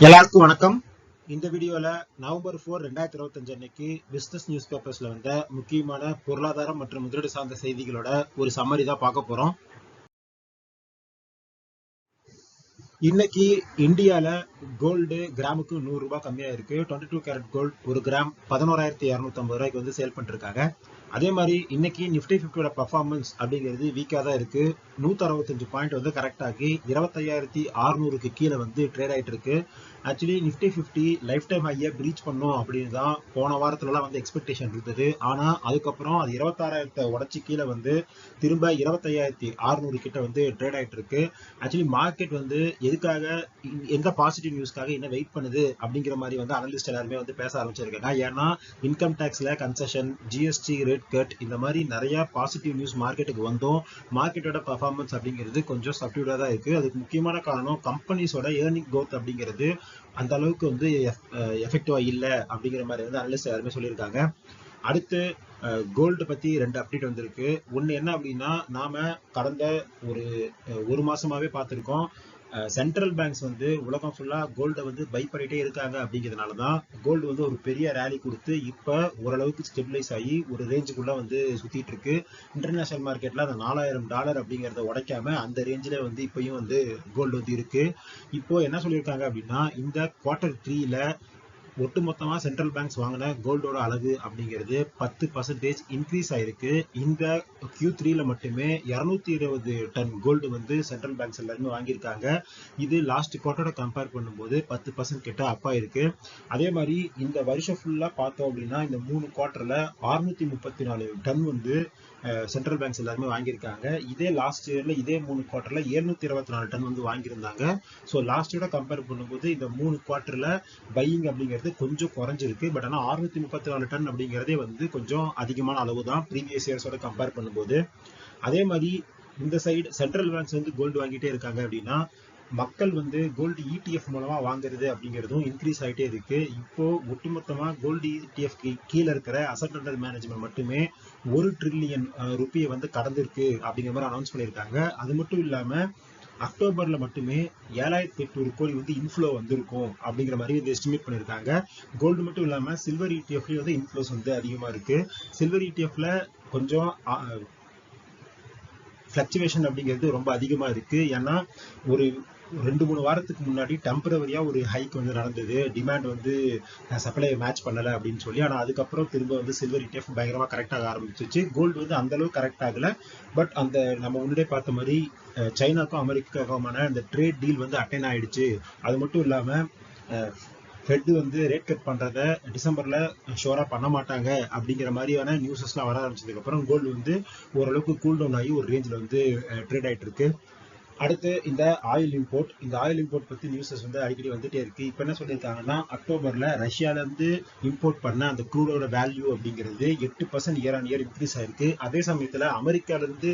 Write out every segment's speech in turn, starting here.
எல்லாருக்கும் வணக்கம். இந்த வீடியோல நவம்பர் ஃபோர் ரெண்டாயிரத்தி இருபத்தஞ்சு அன்னைக்கு பிசினஸ் நியூஸ் பேப்பர்ஸ்ல வந்த முக்கியமான பொருளாதாரம் மற்றும் முதலீடு சார்ந்த செய்திகளோட ஒரு சம்மரி தான் பார்க்க போறோம். இன்னைக்கு இந்தியால கோல்டு கிராமுக்கு நூறு ரூபாய் கம்மியா இருக்கு டுவெண்ட்டி டூ கேரட் கோல்டு ஒரு கிராம் பதினோராயிரத்தி இரநூத்தம்பது ரூபாய்க்கு வந்து சேல் பண்ணிட்டு இருக்காங்க. அதே மாதிரி இன்னைக்கு நிஃப்டி ஃபிஃப்டியோட பர்ஃபார்மன்ஸ் அப்படிங்கிறது வீக்காக தான் இருக்கு. நூத்தி அறுபத்தஞ்சு பாயிண்ட் வந்து கரெக்ட் ஆகி இருபத்தையாயிரத்தி அறுநூறுக்கு கீழே வந்து ட்ரேட் ஆயிட்டு இருக்கு. Actually Nifty fifty life time ஹையை பிரீச் பண்ணும் அப்படின்னு தான் போன வாரத்துலலாம் வந்து எக்ஸ்பெக்டேஷன் இருந்தது. ஆனால் அதுக்கப்புறம் அது இருபத்தாறாயிரத்தை உடச்சி கீழே வந்து திரும்ப இருபத்தையாயிரத்தி அறுநூறு கிட்ட வந்து ட்ரேட் ஆகிட்டு இருக்கு. ஆக்சுவலி மார்க்கெட் வந்து எதுக்காக எந்த பாசிட்டிவ் நியூஸ்க்காக என்ன வெயிட் பண்ணுது அப்படிங்கிற மாதிரி வந்து அனலிஸ்ட் எல்லாருமே வந்து பேச ஆரம்பிச்சிருக்காங்க. ஏன்னா இன்கம் டேக்ஸில் கன்செஷன் ஜிஎஸ்டி ரேட் கட் இந்த மாதிரி நிறைய பாசிட்டிவ் நியூஸ் மார்க்கெட்டுக்கு வந்தோம். மார்க்கெட்டோட பர்ஃபார்மன்ஸ் அப்படிங்கிறது கொஞ்சம் சப்டியூடாக தான் இருக்குது அதுக்கு முக்கியமான காரணம் கம்பெனிஸோட ஏர்னிங் க்ரோத் அப்படிங்கிறது அந்த அளவுக்கு வந்து எஃபெக்டிவா இல்ல அப்படிங்கிற மாதிரி வந்து அனலிஸ்ட் எல்லாருமே சொல்லியிருக்காங்க. அடுத்து கோல்டு பத்தி ரெண்டு அப்டேட் வந்திருக்கு. ஒன்று என்ன அப்படின்னா நாம கடந்த ஒரு ஒரு மாசமாவே பார்த்திருக்கோம். சென்ட்ரல் பேங்க்ஸ் வந்து உலகம் ஃபுல்லாக கோல்டை வந்து பை பண்ணிகிட்டே இருக்காங்க அப்படிங்கிறதுனால தான் கோல்டு வந்து ஒரு பெரிய ரேலி கொடுத்து இப்போ ஓரளவுக்கு ஸ்டெபிலைஸ் ஆகி ஒரு ரேஞ்சுக்குள்ளே வந்து சுற்றிட்டு இருக்கு. இன்டர்நேஷனல் மார்க்கெட்டில் அந்த நாலாயிரம் டாலர் அப்படிங்கிறத உடைக்காம அந்த ரேஞ்சில் வந்து இப்பயும் வந்து கோல்டு வந்து இருக்கு. இப்போ என்ன சொல்லியிருக்காங்க அப்படின்னா இந்த குவார்டர் த்ரீல ஒட்டுமொத்தமாக சென்ட்ரல் பேங்க்ஸ் வாங்கின கோல்டோட அளவு அப்படிங்கிறது பத்து பர்சன்டேஜ் இன்க்ரீஸ் ஆயிருக்கு. இந்த கியூ த்ரீல மட்டுமே இருநூத்தி இருபது டன் கோல்டு வந்து சென்ட்ரல் பேங்க்ஸ் எல்லாருமே வாங்கியிருக்காங்க. இது லாஸ்ட் குவார்ட்டரோட கம்பேர் பண்ணும்போது பத்து பர்சன்ட் கிட்ட அப் ஆயிருக்கு. அதே மாதிரி இந்த வருஷம் ஃபுல்லா பார்த்தோம் அப்படின்னா இந்த மூணு குவார்ட்டர்ல 634 முப்பத்தி நாலு டன் வந்து சென்ட்ரல் பேங்க்ஸ் எல்லாருமே வாங்கியிருக்காங்க. இதே லாஸ்ட் இயர்ல இதே மூணு குவார்டர்ல 724 இருபத்தி நாலு டன் வந்து வாங்கியிருந்தாங்க. ஸோ லாஸ்டோட கம்பேர் பண்ணும்போது இந்த மூணு குவார்டர்ல பையிங் அப்படிங்கிறது கொஞ்சம் குறைஞ்சிருக்கு. பட் ஆனால் 634 முப்பத்தி நாலு டன் அப்படிங்கிறதே வந்து கொஞ்சம் அதிகமான அளவு தான் ப்ரீவியஸ் இயர்ஸோட கம்பேர் பண்ணும்போது. அதே மாதிரி இந்த சைடு சென்ட்ரல் பேங்க்ஸ் வந்து கோல்டு வாங்கிட்டே இருக்காங்க அப்படின்னா மக்கள் வந்து கோல்டு இடிஎஃப் மூலமா வாங்குறது அப்படிங்கிறதும் இன்க்ரீஸ் ஆகிட்டே இருக்கு. இப்போ ஒட்டுமொத்தமா கோல்டு இடிஎஃப் கீழே இருக்கிற அசட் அண்டர் மேனேஜ்மெண்ட் மட்டுமே ஒரு ட்ரில்லியன் ருப்பியை வந்து கடந்திருக்கு அப்படிங்கிற மாதிரி அனௌன்ஸ் பண்ணியிருக்காங்க. அது மட்டும் இல்லாம அக்டோபர்ல மட்டுமே ஏழாயிரத்தி எட்நூறு கோடி வந்து இன்ஃப்ளோ வந்திருக்கும் அப்படிங்கிற மாதிரி இது எஸ்டிமேட் பண்ணியிருக்காங்க. கோல்டு மட்டும் இல்லாம சில்வர் இடிஎஃப்லயும் வந்து இன்ஃப்ளோஸ் வந்து அதிகமா இருக்கு. சில்வர் இடிஎஃப்ல கொஞ்சம் ஃப்ளக்சுவேஷன் அப்படிங்கிறது ரொம்ப அதிகமாக இருக்குது ஏன்னா ஒரு ரெண்டு மூணு வாரத்துக்கு முன்னாடி டெம்பரவரியா ஒரு ஹைக் வந்து நடந்தது. டிமாண்ட் வந்து சப்ளை மேட்ச் பண்ணல அப்படின்னு சொல்லி ஆனா அதுக்கப்புறம் திரும்ப வந்து சில்வர் இடிஎஃப் பயங்கரமா கரெக்ட் ஆக ஆரம்பிச்சிச்சு. கோல்டு வந்து அந்த அளவுக்கு கரெக்ட் ஆகல. பட் அந்த நம்ம முன்னாடியே பார்த்த மாதிரி சைனாக்கும் அமெரிக்காவுக்குமான அந்த ட்ரேட் டீல் வந்து அட்டைன் ஆயிடுச்சு. அது மட்டும் இல்லாம ஃபெட் வந்து ரேட் கட் பண்றத டிசம்பர்ல ஷோரா பண்ண மாட்டாங்க அப்படிங்கிற மாதிரியான நியூஸஸ்லாம் வர ஆரம்பிச்சதுக்கு அப்புறம் கோல்டு வந்து ஓரளவுக்கு கூல் டவுன் ஆகி ஒரு ரேஞ்சில் வந்து ட்ரேட் ஆயிட்டு இருக்கு. அடுத்து இந்த ஆயில் இம்போர்ட் இந்த ஆயில் இம்போர்ட் பத்தி நியூஸஸ் வந்து அடிக்கடி வந்துட்டே இருக்கு. இப்போ என்ன சொல்லியிருக்காங்கன்னா அக்டோபர்ல ரஷ்யால இருந்து இம்போர்ட் பண்ண அந்த க்ரூடோட வேல்யூ அப்படிங்கிறது எட்டு percent year on year increase ஆயிருக்கு. அதே சமயத்துல அமெரிக்கால இருந்து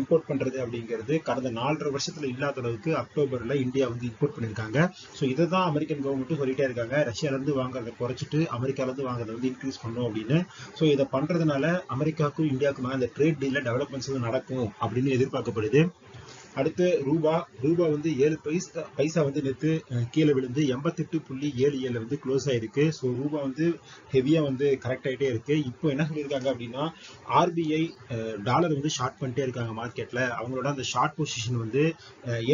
இம்போர்ட் பண்றது அப்படிங்கிறது கடந்த நாலரை வருஷத்துல இல்லாத அளவுக்கு அக்டோபர்ல இந்தியா வந்து இம்போர்ட் பண்ணிருக்காங்க ஸோ இதை தான் அமெரிக்கன் கவர்மெண்ட்டும் சொல்லிட்டே இருக்காங்க. ரஷ்யால இருந்து வாங்குறதை குறைச்சிட்டு அமெரிக்கால இருந்து வாங்குறதை வந்து இன்க்ரீஸ் பண்ணும் அப்படின்னு. ஸோ இதை பண்றதுனால அமெரிக்காவுக்கும் இந்தியாவுக்குமே அந்த ட்ரேட் டீலில் டெவலப்மெண்ட்ஸ் நடக்கும் அப்படின்னு எதிர்பார்க்கப்படுது. அடுத்து ரூபா ரூபா வந்து ஏழு பைசா பைசா வந்து நேற்று கீழே விழுந்து எண்பத்தெட்டு புள்ளி ஏழு ஏழு வந்து க்ளோஸ் ஆயிருக்கு. ஸோ ரூபா வந்து ஹெவியாக வந்து கரெக்ட் ஆகிட்டே இருக்கு. இப்போ என்ன சொல்லியிருக்காங்க அப்படின்னா ஆர்பிஐ டாலர் வந்து ஷார்ட் பண்ணிட்டே இருக்காங்க மார்க்கெட்டில் அவங்களோட அந்த ஷார்ட் பொசிஷன் வந்து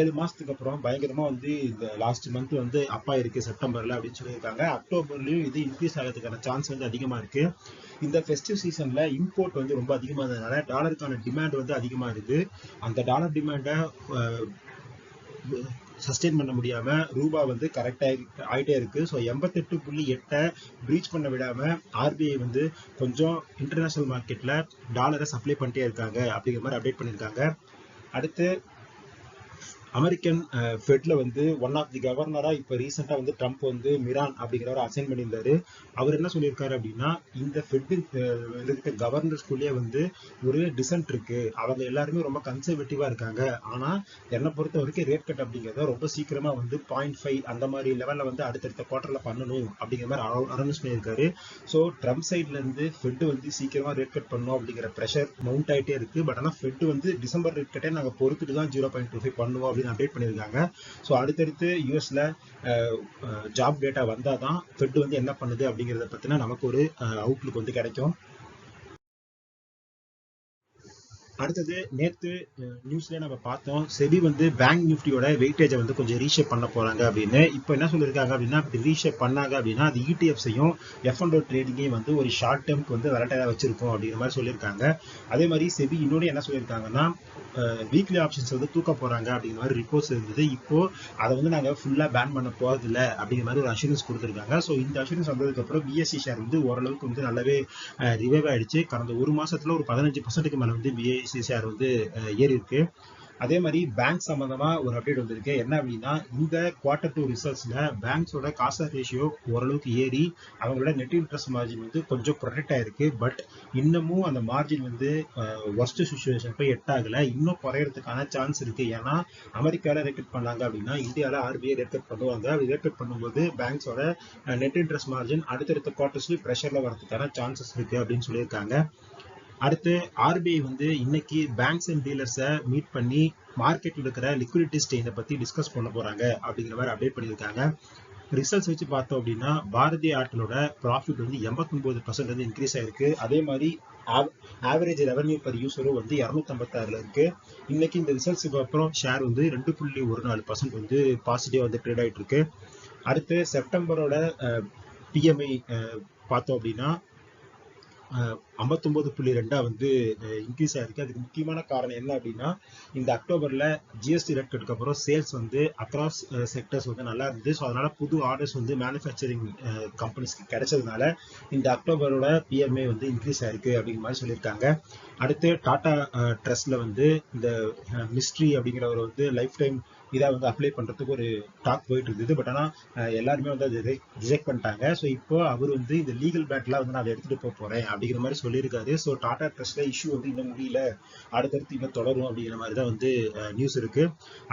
ஏழு மாதத்துக்கு அப்புறம் பயங்கரமாக வந்து இந்த லாஸ்ட் மந்த் வந்து அப்பா இருக்கு செப்டம்பரில் அப்படின்னு சொல்லியிருக்காங்க. அக்டோபர்லேயும் இது இன்க்ரீஸ் ஆகிறதுக்கான சான்ஸ் வந்து அதிகமாக இருக்கு. இந்த ஃபெஸ்டிவ் சீசனில் இம்போர்ட் வந்து ரொம்ப அதிகமாக இருந்ததுனால டாலருக்கான டிமாண்ட் வந்து அதிகமாக இருக்குது அந்த டாலர் டிமாண்டை சஸ்டெயின் பண்ண முடியாம ரூபா வந்து கரெக்டாக ஆயிட்டே இருக்கு. ஸோ எண்பத்தெட்டு புள்ளி எட்டை ப்ரீச் பண்ண விடாம ஆர்பிஐ வந்து கொஞ்சம் இன்டர்நேஷனல் மார்க்கெட்ல டாலரை சப்ளை பண்ணிட்டே இருக்காங்க அப்படிங்கிற மாதிரி அப்டேட் பண்ணியிருக்காங்க. அடுத்து அமெரிக்கன் ஃபெட்ல வந்து ஒன் ஆஃப் தி கவர்னரா இப்ப ரீசெண்டா வந்து ட்ரம்ப் வந்து மிரான் அப்படிங்கிறவர் அசைன் பண்ணியிருந்தாரு. அவர் என்ன சொல்லியிருக்காரு அப்படின்னா இந்த ஃபெட்டு இருக்க கவர்னர்ஸ்குள்ளேயே வந்து ஒரு டிசன்ட் இருக்கு. அவங்க எல்லாருமே ரொம்ப கன்சர்வேட்டிவா இருக்காங்க. ஆனா என்னை பொறுத்த வரைக்கும் ரேட் கட் அப்படிங்கிறத ரொம்ப சீக்கிரமா வந்து பாயிண்ட் ஃபைவ் அந்த மாதிரி லெவல்ல வந்து அடுத்தடுத்த குவார்டர்ல பண்ணணும் அப்படிங்கிற மாதிரி அனௌன்ஸ் பண்ணியிருக்காரு. ஸோ ட்ரம்ப் சைட்ல இருந்து ஃபெட் வந்து சீக்கிரமா ரேட் கட் பண்ணணும் அப்படிங்கிற ப்ரெஷர் மவுண்ட் ஆயிட்டே இருக்கு. பட் ஆனா ஃபெட் வந்து டிசம்பர் ரேட் கட்டே நாங்க பொறுத்துட்டு தான் ஜீரோ பாயிண்ட் டூ ஃபைவ் பண்ணுவோம் அப்படின்னு அப்டேட் பண்ணியிருக்காங்க. ஸோ அடுத்தடுத்து யூஎஸில் ஜாப் டேட்டா வந்தால் தான் ஃபெட் வந்து என்ன பண்ணுது அப்படிங்கிறத பற்றின நமக்கு ஒரு அவுட்லுக் வந்து கிடைக்கும். அடுத்தது நேத்து நியூஸ்ல நம்ம பார்த்தோம் செபி வந்து பேங்க் நிஃப்டியோட வெயிட்டேஜை வந்து கொஞ்சம் ரீஷேப் பண்ண போறாங்க அப்படின்னு. இப்போ என்ன சொல்லியிருக்காங்க அப்படின்னா அப்படி ரீஷேப் பண்ணாங்க அப்படின்னா அது இடிஎஃப்ஸையும் எஃப் அண்ட் ட்ரேடிங்கையும் வந்து ஒரு ஷார்ட் டேர்ம்க்கு வந்து விரட்டையாக வச்சிருக்கோம் அப்படிங்கிற மாதிரி சொல்லியிருக்காங்க. அதே மாதிரி செபி இன்னொன்று என்ன சொல்லியிருக்காங்கன்னா வீக்லி ஆப்ஷன்ஸ் வந்து தூக்க போறாங்க அப்படிங்கிற மாதிரி ரிப்போர்ட்ஸ் இருந்தது. இப்போ அதை வந்து நாங்கள் ஃபுல்லாக பேன் பண்ண போறதில்ல அப்படிங்கிற மாதிரி ஒரு அஷூரன்ஸ் கொடுத்துருக்காங்க. ஸோ இந்த அஷூரன்ஸ் வந்ததுக்கப்புறம் பிஎஸ்சி ஷேர் வந்து ஓரளவுக்கு வந்து நல்லாவே ரிவைவ் ஆயிடுச்சு. கடந்த ஒரு மாசத்துல ஒரு பதினஞ்சு பர்சன்ட்டுக்கு மேலே வந்து பிஏ ஷேர் வந்து ஏறி இருக்கு அதே மாதிரி பேங்க் சம்பந்தமா ஒரு அப்டேட் வந்திருக்கு. என்ன அப்படின்னா இந்த குவார்டர் டூ ரிசல்ட்ஸில் பேங்க்ஸோட காசா ரேஷியோ ஓரளவுக்கு ஏறி அவங்களோட நெட் இன்ட்ரெஸ்ட் மார்ஜின் வந்து கொஞ்சம் ப்ரொடெக்ட் ஆயிருக்கு. பட் இன்னமும் அந்த மார்ஜின் வந்து ஒர்ஸ்ட் சுச்சுவேஷன் போய் எட்டாகல. இன்னும் குறையறதுக்கான சான்ஸ் இருக்கு. ஏன்னா அமெரிக்கால ரேட் பண்ணாங்க அப்படின்னா இந்தியாவில் ஆர்பிஐ ரேட் பண்ணுவாங்க. அப்படி ரேட் பண்ணும்போது பேங்க்ஸோட நெட் இன்ட்ரெஸ்ட் மார்ஜின் அடுத்தடுத்த குவார்டர்ஸ்லேயும் ப்ரெஷர்ல வரதுக்கான சான்சஸ் இருக்கு அப்படின்னு சொல்லியிருக்காங்க. அடுத்து ஆர்பிஐ வந்து இன்னைக்கு பேங்க்ஸ் அண்ட் டீலர்ஸை மீட் பண்ணி மார்க்கெட்டில் இருக்கிற லிக்விடிட்டி ஸ்டேஜை பற்றி டிஸ்கஸ் பண்ண போகிறாங்க அப்படிங்கிற மாதிரி அப்டேட் பண்ணியிருக்காங்க. ரிசல்ட்ஸ் வச்சு பார்த்தோம் அப்படின்னா பாரதிய ஆட்டலோட ப்ராஃபிட் வந்து எண்பத்தொன்பது பர்சன்ட் வந்து இன்க்ரீஸ் ஆயிருக்கு. அதே மாதிரி ஆவரேஜ் ரெவன்யூ பர் யூஸரும் வந்து இரநூத்தம்பத்தாறுல இருக்கு. இன்னைக்கு இந்த ரிசல்ட்ஸுக்கு அப்புறம் ஷேர் வந்து ரெண்டு புள்ளி ஒரு நாலு பர்சன்ட் வந்து பாசிட்டிவாக வந்து ட்ரேட் ஆகிட்டு இருக்கு அடுத்து செப்டம்பரோட பிஎம்ஐ பார்த்தோம் அப்படின்னா ஐம்பத்தொம்போது புள்ளி ரெண்டாக வந்து இன்க்ரீஸ் ஆயிருக்கு. அதுக்கு முக்கியமான காரணம் என்ன அப்படின்னா இந்த அக்டோபரில் ஜிஎஸ்டி ரேட் கட்டுக்கு அப்புறம் சேல்ஸ் வந்து அக்ராஸ் செக்டர்ஸ் வந்து நல்லா இருந்தது. ஸோ அதனால் புது ஆர்டர்ஸ் வந்து மேனுஃபேக்சரிங் கம்பெனிஸ்க்கு கிடைச்சதுனால இந்த அக்டோபரோட பிஎம்ஏ வந்து இன்க்ரீஸ் ஆயிருக்கு அப்படிங்கிற மாதிரி சொல்லியிருக்காங்க. அடுத்து டாடா ட்ரஸ்ட்ல வந்து இந்த மிஸ்ட்ரி அப்படிங்கிறவர் வந்து லைஃப் டைம் இதை வந்து அப்ளை பண்ணுறதுக்கு ஒரு டாக் போயிட்டு இருந்தது. பட் ஆனால் எல்லாருமே வந்து அதை ரிஜெக்ட் பண்ணிட்டாங்க. ஸோ இப்போ அவர் வந்து இந்த லீகல் பேட்லாம் வந்து நான் அதை எடுத்துகிட்டு போக போறேன் அப்படிங்கிற மாதிரி சொல்லியிருக்காரு. ஸோ டாடா ட்ரஸ்ட்ல இஷ்யூ வந்து இன்னும் முடியல. அடுத்தடுத்து இன்னும் தொடரும் அப்படிங்கிற மாதிரி தான் வந்து நியூஸ் இருக்கு.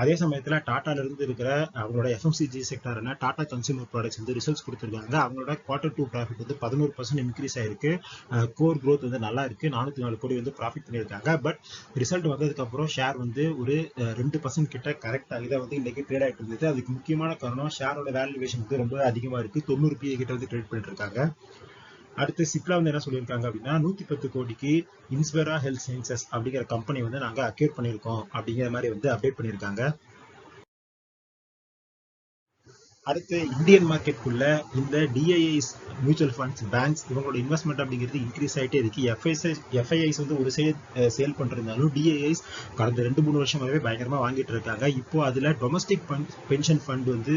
அதே சமயத்தில் டாட்டால இருந்து இருக்கிற அவங்களோட எஃப்எம்சிஜி என்ன டாடா கன்சியூமர் ப்ராடக்ட்ஸ் வந்து ரிசல்ட்ஸ் கொடுத்துருக்காங்க. அவங்களோட குவார்டர் டூ ப்ராஃபிட் வந்து பதினோரு பர்சன்ட் இன்க்ரீஸ் ஆயிருக்கு. கோர் க்ரோத் வந்து நல்லா இருக்கு. நானூற்றி நாலு கோடி வந்து ப்ராஃபிட் பண்ணியிருக்காங்க. பட் ரிசல்ட் வந்ததுக்கப்புறம் ஷேர் வந்து ஒரு ரெண்டு பர்சன்ட் கிட்ட கரெக்ட் ஆகி தான் வந்து இன்றைக்கி ட்ரேட் ஆகிட்டு இருந்தது. அதுக்கு முக்கியமான காரணம் ஷேரோட வேல்யூவேஷன் வந்து ரொம்ப அதிகமாக இருக்குது தொண்ணூறு பிஏ கிட்ட வந்து ட்ரேட் பண்ணிட்டு இருக்காங்க. அடுத்து சிப்லா வந்து என்ன சொல்லியிருக்காங்க அப்படின்னா நூத்தி பத்து கோடிக்கு இன்ஸ்பெரா ஹெல்த் சயின்சஸ் அப்படிங்கிற கம்பெனி வந்து நாங்க அக்யூர் பண்ணியிருக்கோம் அப்படிங்கிற மாதிரி வந்து அப்டேட் பண்ணியிருக்காங்க. அடுத்து இந்தியன் மார்க்கெட்டுக்குள்ள இந்த டிஐஐஸ் மியூச்சுவல் ஃபண்ட்ஸ் பேங்க்ஸ் இவங்களோட இன்வெஸ்ட்மெண்ட் அப்படிங்கிறது இன்க்ரீஸ் ஆகிட்டே இருக்கு. எஃப்ஐஎஸ் எஃப்ஐஐஸ் வந்து ஒரு சைடு சேல் பண்ணிருந்தாலும் டிஐஐஸ் கடந்த ரெண்டு மூணு வருஷமாகவே பயங்கரமாக வாங்கிட்டு இருக்காங்க. இப்போ அதில் டொமஸ்டிக் பென்ஷன் ஃபண்ட் வந்து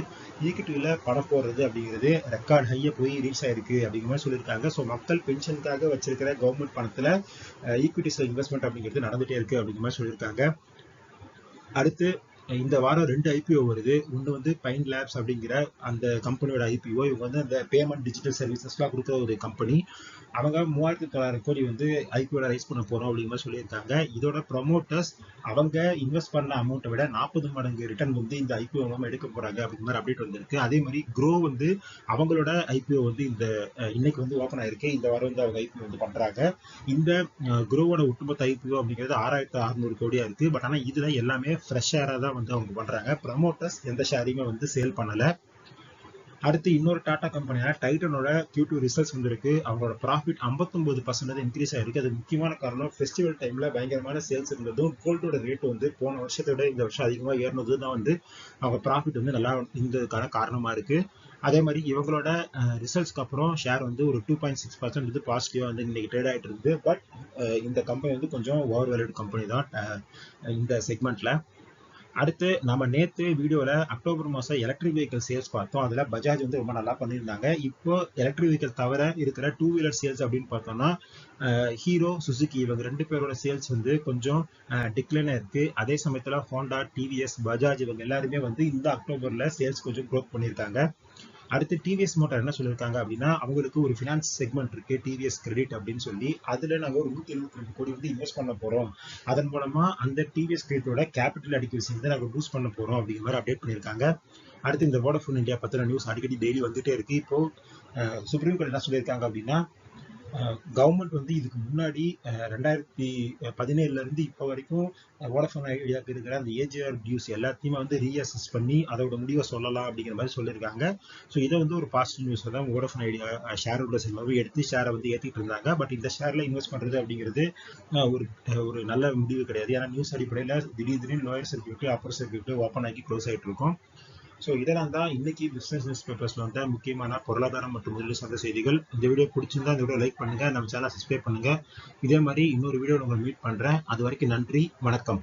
ஈக்விட்டியில பணம் போடுறது அப்படிங்கிறது ரெக்கார்ட் ஹைய போய் ரீச் ஆயிருக்கு அப்படிங்கிற மாதிரி சொல்லியிருக்காங்க. ஸோ மக்கள் பென்ஷனுக்காக வச்சிருக்கிற கவர்மெண்ட் பணத்தில் ஈக்விட்டிஸ்ல இன்வெஸ்ட்மெண்ட் அப்படிங்கிறது நடந்துகிட்டே இருக்கு அப்படிங்கிற மாதிரி சொல்லியிருக்காங்க. அடுத்து இந்த வாரம் ரெண்டு ஐபிஓ வருது. ஒன்று வந்து பைன் லேப்ஸ் அப்படிங்கிற அந்த கம்பெனியோட ஐபிஓ இவங்க வந்து அந்த பேமெண்ட் டிஜிட்டல் சர்வீசஸ்லாம் கொடுக்குற ஒரு கம்பெனி அவங்க மூவாயிரத்தி தொள்ளாயிரம் கோடி வந்து ஐபிஓட ரைஸ் பண்ண போகிறோம் அப்படிங்கிற மாதிரி சொல்லியிருக்காங்க. இதோட ப்ரொமோட்டர்ஸ் அவங்க இன்வெஸ்ட் பண்ண அமௌண்ட்டை விட நாற்பது மடங்கு ரிட்டர்ன் வந்து இந்த ஐபிஓ மூலமாக எடுக்க போகிறாங்க அப்படிங்கிற மாதிரி அப்டேட் வந்திருக்கு. அதே மாதிரி க்ரோ வந்து அவங்களோட ஐபிஓ வந்து இந்த இன்னைக்கு வந்து ஓப்பன் ஆயிருக்கு. இந்த வாரம் வந்து அவங்க ஐபிஓ வந்து பண்ணுறாங்க இந்த க்ரோவோட ஒட்டுமொத்த ஐபிஓ அப்படிங்கிறது ஆறாயிரத்தி அறுநூறு கோடியாக இருக்குது பட் ஆனால் இதில் எல்லாமே ஃப்ரெஷ்ஷாக தான் வந்து அவங்க பண்ணுறாங்க ப்ரமோட்டர்ஸ் எந்த ஷேரையுமே வந்து சேல் பண்ணலை. அடுத்து இன்னொரு டாடா கம்பெனியான டைட்டனோட கியூ டூ ரிசல்ட்ஸ் வந்திருக்கு. அவங்களோட ப்ராஃபிட் ஐம்பத்தொம்பது பர்சன்ட் இன்க்ரீஸ் ஆயிருக்கு. அது முக்கியமான காரணம் ஃபெஸ்டிவல் டைமில் பயங்கரமான சேல்ஸ் இருந்ததும் கோல்டோட ரேட் வந்து போன வருஷத்தை விட இந்த வருஷம் அதிகமாக ஏறினது தான் வந்து அவங்க ப்ராஃபிட் வந்து நல்லா இருந்ததுக்கான காரணமாக இருக்குது அதே மாதிரி இவங்களோட ரிசல்ட்ஸ்க்கு அப்புறம் ஷேர் வந்து ஒரு டூ பாயிண்ட் சிக்ஸ் பர்சன்ட் வந்து பாசிட்டிவாக வந்து இன்னைக்கு ட்ரேட் ஆகிட்டு இருக்குது. பட் இந்த கம்பெனி வந்து கொஞ்சம் ஓவர் வேல்யூட் கம்பெனி தான் இந்த செக்மெண்ட்டில் அடுத்து நம்ம நேத்து வீடியோல அக்டோபர் மாசம் எலக்ட்ரிக் வெஹிக்கல் சேல்ஸ் பார்த்தோம். அதுல பஜாஜ் வந்து ரொம்ப நல்லா பண்ணியிருந்தாங்க. இப்போ எலக்ட்ரிக் வெஹிக்கல் தவிர இருக்கிற டூ வீலர் சேல்ஸ் அப்படின்னு பார்த்தோம்னா ஹீரோ சுசுகி இவங்க ரெண்டு பேரோட சேல்ஸ் வந்து கொஞ்சம் டிக்ளைனாக இருக்கு. அதே சமயத்துல ஹோண்டா டிவிஎஸ் பஜாஜ் இவங்க எல்லாருமே வந்து இந்த அக்டோபர்ல சேல்ஸ் கொஞ்சம் க்ரோத் பண்ணியிருக்காங்க. அடுத்து டிவிஎஸ் மோட்டார் என்ன சொல்லியிருக்காங்க அப்படின்னா அவங்களுக்கு ஒரு ஃபினான்ஸ் செக்மெண்ட் இருக்கு டிவிஎஸ் கிரெடிட் அப்படின்னு சொல்லி. அதுல நாங்க ஒரு நூத்தி எழுபத்தி ரெண்டு கோடி வந்து இன்வெஸ்ட் பண்ண போறோம். அதன் மூலமா அந்த டிவிஎஸ் கிரெடிட்டோட கேபிட்டல் அடிக்கவிசி வந்து நாங்க பூஸ்ட் பண்ண போறோம் அப்படிங்கிற மாதிரி அப்டேட் பண்ணியிருக்காங்க. அடுத்து இந்த வோடஃபோன் இந்தியா பத்தின நியூஸ் அடிக்கடி டெய்லி வந்துட்டே இருக்கு. இப்போ சுப்ரீம் கோர்ட் என்ன சொல்லியிருக்காங்க அப்படின்னா கவர்மெண்ட் வந்து இதுக்கு முன்னாடி ரெண்டாயிரத்தி பதினேழுல இருந்து இப்போ வரைக்கும் வோடஃபோன் ஐடியாவுக்கு இருக்கிற அந்த ஏஜிஆர் டியூஸ் எல்லாத்தையுமே வந்து ரீஅசஸ் பண்ணி அதோட முடிவை சொல்லலாம் அப்படிங்கிற மாதிரி சொல்லியிருக்காங்க. ஸோ இதை வந்து ஒரு பாசிட்டிவ் நியூஸ் தான் வோடஃபோன் ஐடியா ஷேர் ஹோல்டர்ஸ் எல்லாரும் எடுத்து ஷேரை வந்து ஏற்றிட்டு இருந்தாங்க. பட் இந்த ஷேரில் இன்வெஸ்ட் பண்ணுறது அப்படிங்கிறது ஒரு ஒரு நல்ல முடிவு கிடையாது. ஏன்னா நியூஸ் அடிப்படையில் திடீர் திடீர்னு lower circuit upper circuit open ஆகி க்ளோஸ் ஆகிட்டு இருக்கும். ஸோ இதெல்லாம் தான் இன்னைக்கு பிசினஸ் நியூஸ் பேப்பர்ஸ்ல வந்த முக்கியமான பொருளாதாரம் மற்றும் முதலீடு சார்ந்த செய்திகள். இந்த வீடியோ பிடிச்சிருந்தா இந்த வீடியோ லைக் பண்ணுங்க. நம்ம சேனல் சப்ஸ்கிரைப் பண்ணுங்க. இதே மாதிரி இன்னொரு வீடியோ உங்களை மீட் பண்றேன். அது வரைக்கும் நன்றி. வணக்கம்.